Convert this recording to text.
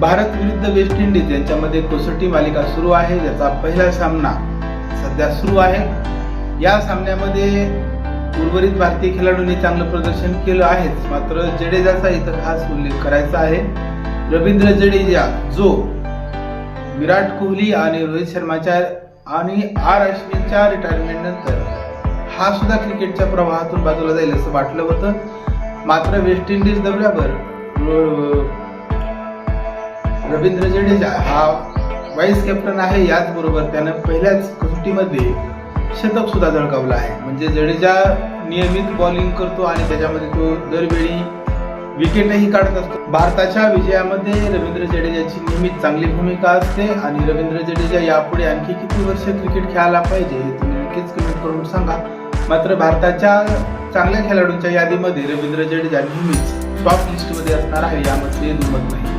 भारत विरुद्ध West Indies यांच्यामध्ये कसोटी मालिका सुरू आहे ज्याचा पहिला सामना सध्या सुरू आहे. या सामन्यामध्ये उर्वरित भारतीय खेळाडूंनी चांगलं प्रदर्शन केलं आहेच मात्र जडेजाचा इथं खास उल्लेख करायचा आहे. रवींद्र जडेजा जो विराट कोहली आणि रोहित शर्माच्या आणि आर अश्विनच्या रिटायरमेंट नंतर हा सुद्धा क्रिकेटच्या प्रवाहातून बाजूला जाईल असं वाटलं होतं. मात्र वेस्ट इंडिज दौऱ्यावर रवींद्र जडेजा हा वाईस कॅप्टन आहे याचबरोबर त्यानं पहिल्याच कसोटीमध्ये शतक सुद्धा झळकावलं आहे. म्हणजे जडेजा नियमित बॉलिंग करतो आणि त्याच्यामध्ये तो दरवेळी विकेटही काढत असतो. भारताच्या विजयामध्ये रवींद्र जडेजाची नेहमीच चांगली भूमिका असते आणि रवींद्र जडेजा यापुढे आणखी किती वर्ष क्रिकेट खेळायला पाहिजे हे तुम्ही नक्कीच कमेंट करून सांगा. मात्र भारताच्या चांगल्या खेळाडूंच्या यादीमध्ये रवींद्र जडेजा नेहमीच टॉप लिस्टमध्ये असणार आहे यामध्ये दुमत नाही.